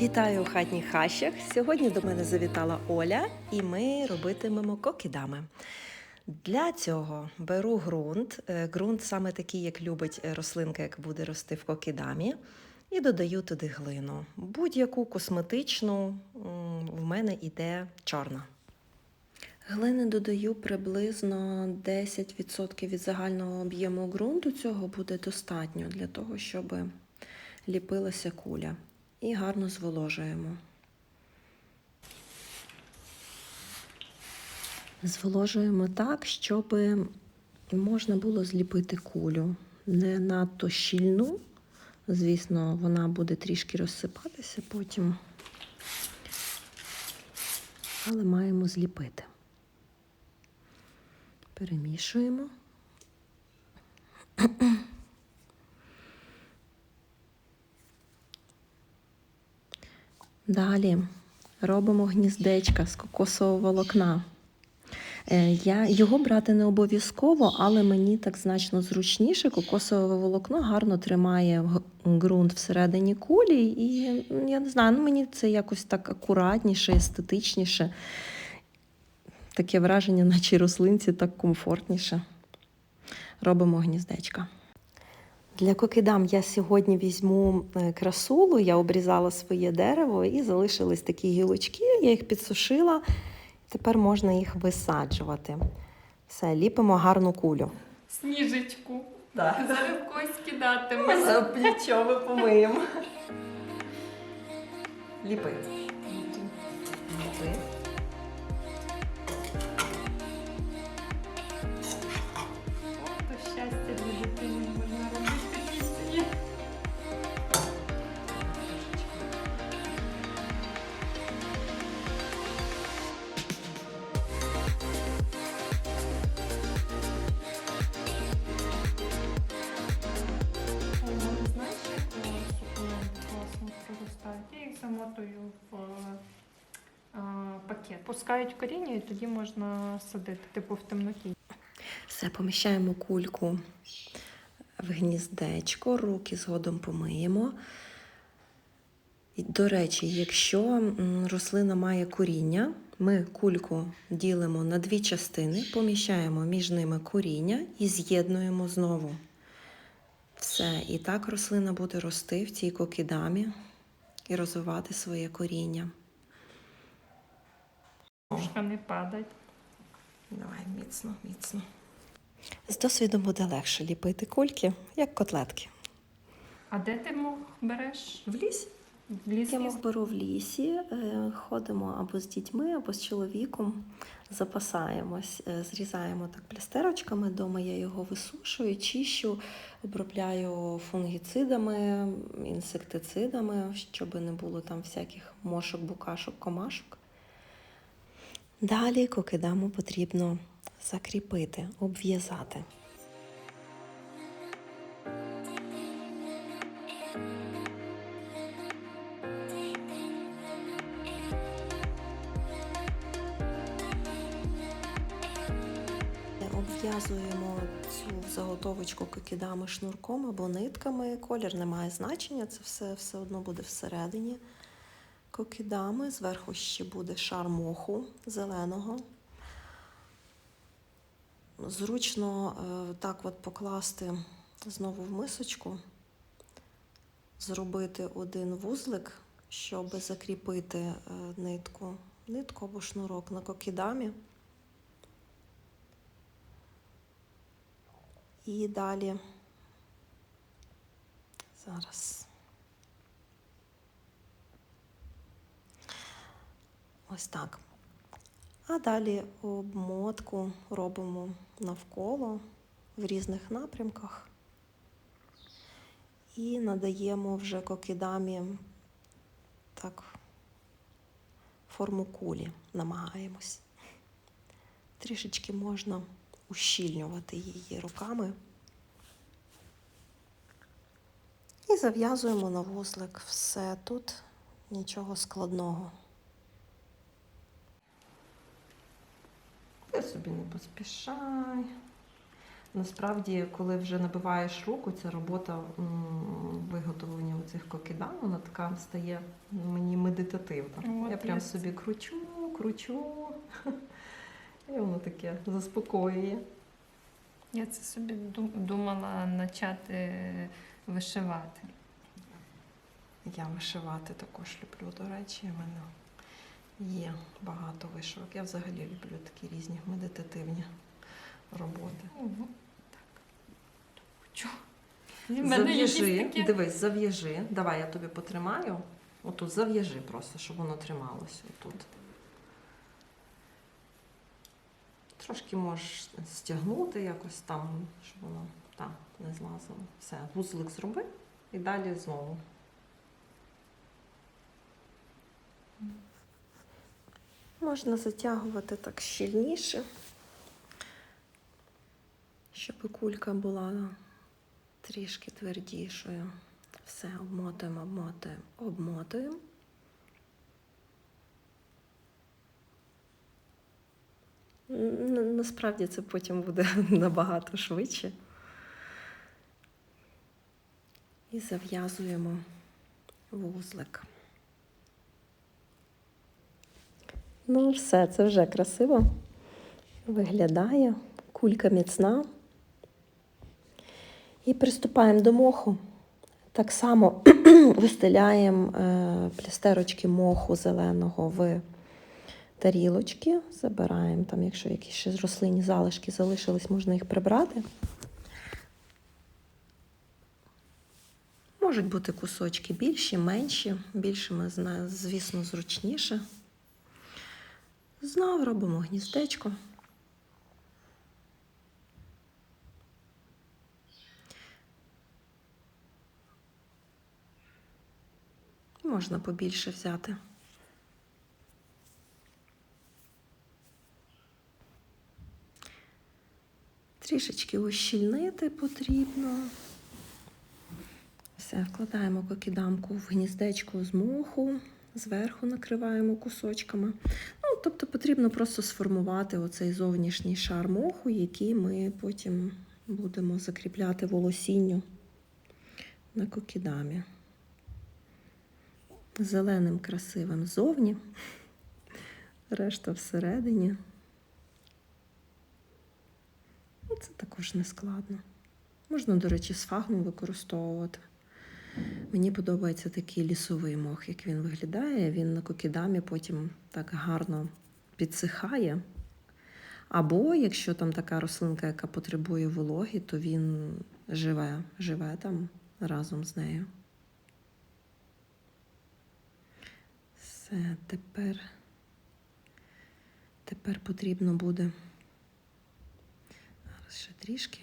Вітаю у хатніх хащах. Сьогодні до мене завітала Оля, і ми робитимемо кокідами. Для цього беру ґрунт. Е, Ґрунт саме такий, як любить рослинка, як буде рости в кокідамі, і додаю туди глину. Будь-яку косметичну в мене йде чорна. Глини додаю приблизно 10% від загального об'єму ґрунту. Цього буде достатньо для того, щоб ліпилася куля. І гарно зволожуємо. Зволожуємо так, щоб можна було зліпити кулю. Не надто щільну. Звісно, вона буде трішки розсипатися потім. Але маємо зліпити. Перемішуємо. Далі робимо гніздечка з кокосового волокна. Е, Я, його брати не обов'язково, але мені так значно зручніше. Кокосове волокно гарно тримає ґрунт всередині кулі, і я не знаю, ну мені це якось так акуратніше, естетичніше. Таке враження, наче рослинці так комфортніше. Робимо гніздечка. Для кокидам я сьогодні візьму е, красулу, я обрізала своє дерево і залишились такі гілочки, я їх підсушила. Тепер можна їх висаджувати. Все, ліпимо гарну кулю. Сніжечку. Так. Зараз когось кидатимеш. За плечо ми помиємо. Ліпи. Пакет. Пускають коріння і тоді можна садити, типу в темноті. Все, поміщаємо кульку в гніздечко, руки згодом помиємо. До речі, якщо рослина має коріння, ми кульку ділимо на дві частини, поміщаємо між ними коріння і з'єднуємо знову. Все, і так рослина буде рости в цій кокідамі і розвивати своє коріння. Ножка не падать. Давай міцно, міцно. З досвідом буде легше ліпити кульки, як котлетки. А де ти мох береш? В лісі? В лісі? Я мов беру в лісі, е, ходимо або з дітьми, або з чоловіком, запасаємось, е, зрізаємо так плястерочками. Дома я його висушую, чищу, обробляю фунгіцидами, інсектицидами, щоб не було там всяких мошок, букашок, комашок. Далі кокидаму потрібно закріпити, обв'язати. Обв'язуємо цю заготовочку кокідами шнурком або нитками. Колір не має значення, це все, все одно буде всередині кокідами. Зверху ще буде шар моху зеленого. Зручно е, так от покласти знову в мисочку, зробити один вузлик, щоб закріпити е, нитку, нитку або шнурок на кокідамі. І далі зараз. Ось так. А далі обмотку робимо навколо в різних напрямках і надаємо вже кокідамі так форму кулі, намагаємось. Трішечки можна ущільнювати її руками. І зав'язуємо на вузлик. Все тут нічого складного. Ти собі не поспішай. Насправді, коли вже набиваєш руку, ця робота виготовлення цих цих вона така стає мені медитативна. От Я прям собі кручу, кручу. І воно таке заспокоює. Я це собі думала почати вишивати. Я вишивати також люблю, до речі, мене є багато вишивок. Я взагалі люблю такі різні медитативні роботи. Ого, так. Зав'яжи, дивись, зав'яжи. Давай я тобі потримаю. Отут зав'яжи просто, щоб воно трималося отут. Трошки можеш стягнути якось там, щоб воно так, не злазило. Все, вузлик зроби і далі знову. Можна затягувати так щільніше, щоб кулька була трішки твердішою. Все, обмотуємо, обмотуємо, обмотуємо. Насправді це потім буде набагато швидше. І зав'язуємо вузлик. Ну, все, це вже красиво виглядає. Кулька міцна. І приступаємо до моху. Так само вистеляємо е, плістерочки моху зеленого в тарілочки. Забираємо там, якщо якісь ще рослинні залишки залишились, можна їх прибрати. Можуть бути кусочки більші, менші. Зна- звісно, зручніше. Знову робимо гніздечко. Можна побільше взяти. Трішечки ущільнити потрібно. Все, вкладаємо кокідамку в гніздечко з моху, зверху накриваємо кусочками. Тобто потрібно просто сформувати оцей зовнішній шар моху, який ми потім будемо закріпляти волосінню на кокідамі. Зеленим красивим ззовні, решта всередині. Це також не складно. Можна, до речі, з фагном використовувати. Мені подобається такий лісовий мох, як він виглядає. Він на кокідамі потім так гарно підсихає. Або якщо там така рослинка, яка потребує вологи, то він живе, живе там разом з нею. Все, тепер, тепер потрібно буде зараз ще трішки.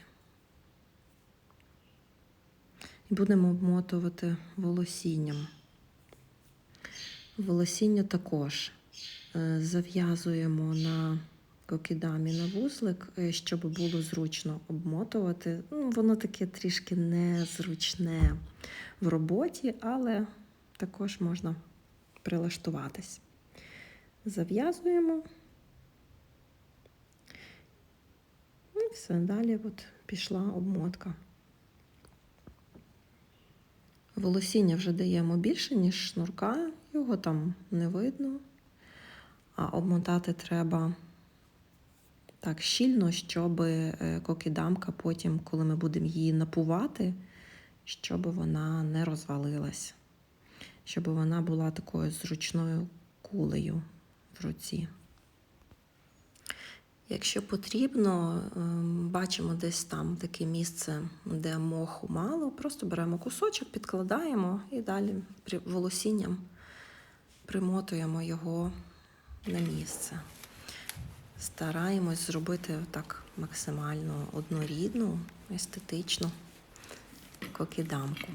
І будемо обмотувати волосінням. Волосіння також е, зав'язуємо на кокідамі на вузлик, е, щоб було зручно обмотувати. Ну, воно таке трішки незручне в роботі, але також можна прилаштуватись. Зав'язуємо. І все, далі от пішла обмотка. Волосіння вже даємо більше, ніж шнурка, його там не видно. А обмотати треба так щільно, щоб е, кокідамка потім, коли ми будемо її напувати, щоб вона не розвалилась, щоб вона була такою зручною кулею в руці. Якщо потрібно, ем, бачимо десь там таке місце, де моху мало, просто беремо кусочок, підкладаємо і далі волосінням примотуємо його на місце. Стараємось зробити так максимально однорідну, естетичну кокідамку.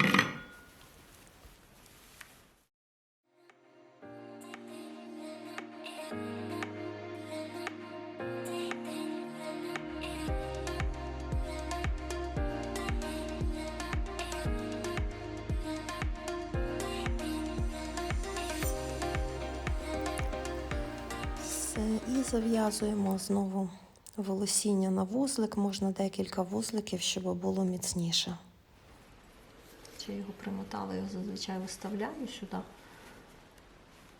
Все, і зав'язуємо знову волосіння на вузлик. Можна декілька вузликів, щоб було міцніше. я його примотала, його зазвичай виставляю сюди.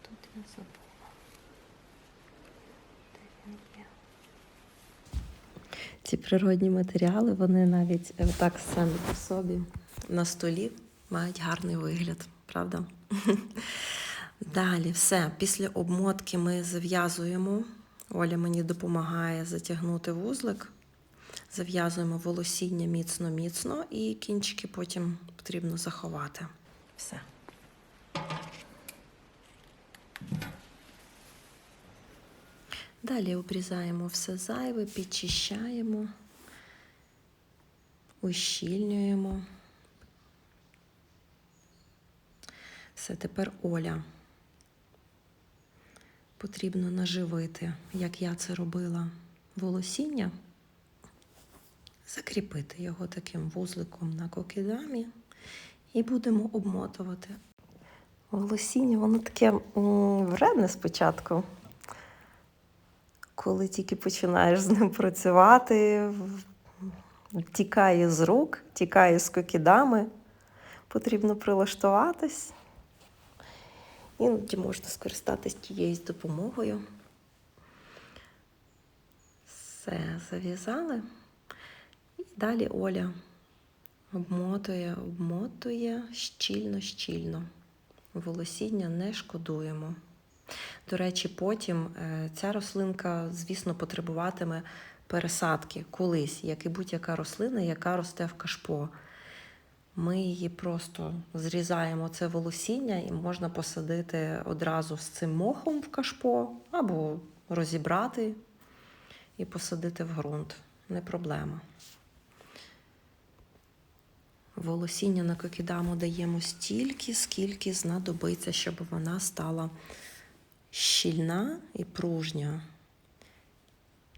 Тут я забула. Де він є? Ці природні матеріали, вони навіть е, так самі по собі на столі мають гарний вигляд, правда? Далі, все. Після обмотки ми зав'язуємо. Оля мені допомагає затягнути вузлик. Зав'язуємо волосіння міцно-міцно, і кінчики потім потрібно заховати. Все. Далі обрізаємо все зайве, підчищаємо, ущільнюємо. Все, тепер Оля. Потрібно наживити, як я це робила, волосіння, закріпити його таким вузликом на кокідамі і будемо обмотувати. Волосіння, воно таке вредне спочатку. Коли тільки починаєш з ним працювати, тікає з рук, тікає з кокідами, потрібно прилаштуватись. Іноді можна скористатись тією допомогою. Все, зав'язали. І далі Оля обмотує, обмотує щільно, щільно. Волосіння не шкодуємо. До речі, потім е, ця рослинка, звісно, потребуватиме пересадки колись, як і будь-яка рослина, яка росте в кашпо. Ми її просто зрізаємо це волосіння і можна посадити одразу з цим мохом в кашпо або розібрати і посадити в ґрунт. Не проблема. Волосіння на кокідаму даємо стільки, скільки знадобиться, щоб вона стала щільна і пружня,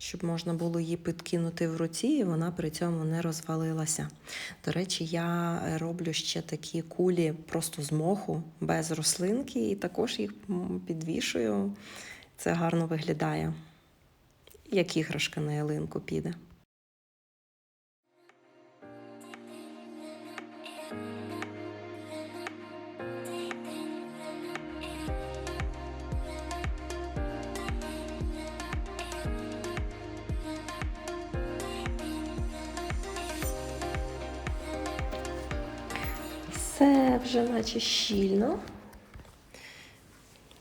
щоб можна було її підкинути в руці, і вона при цьому не розвалилася. До речі, я роблю ще такі кулі просто з моху, без рослинки, і також їх підвішую. Це гарно виглядає. Як іграшка на ялинку піде. Все вже наче щільно.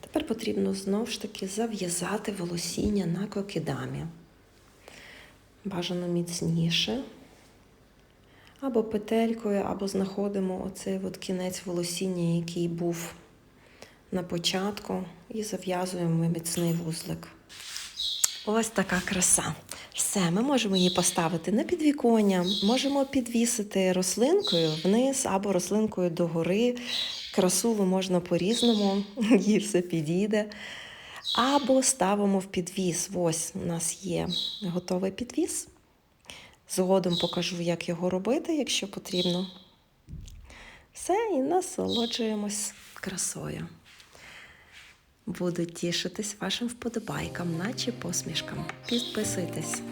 Тепер потрібно знову ж таки зав'язати волосіння на кокідамі. Бажано міцніше. Або петелькою, або знаходимо оцей от кінець волосіння, який був на початку, і зав'язуємо міцний вузлик. Ось така краса. Все, ми можемо її поставити на підвіконня, можемо підвісити рослинкою вниз або рослинкою догори. Красуву можна по-різному, їй все підійде. Або ставимо в підвіс. Ось у нас є готовий підвіс. Згодом покажу, як його робити, якщо потрібно. Все, і насолоджуємось красою. Буду тішитись вашим вподобайкам, наче посмішкам. Підписуйтесь.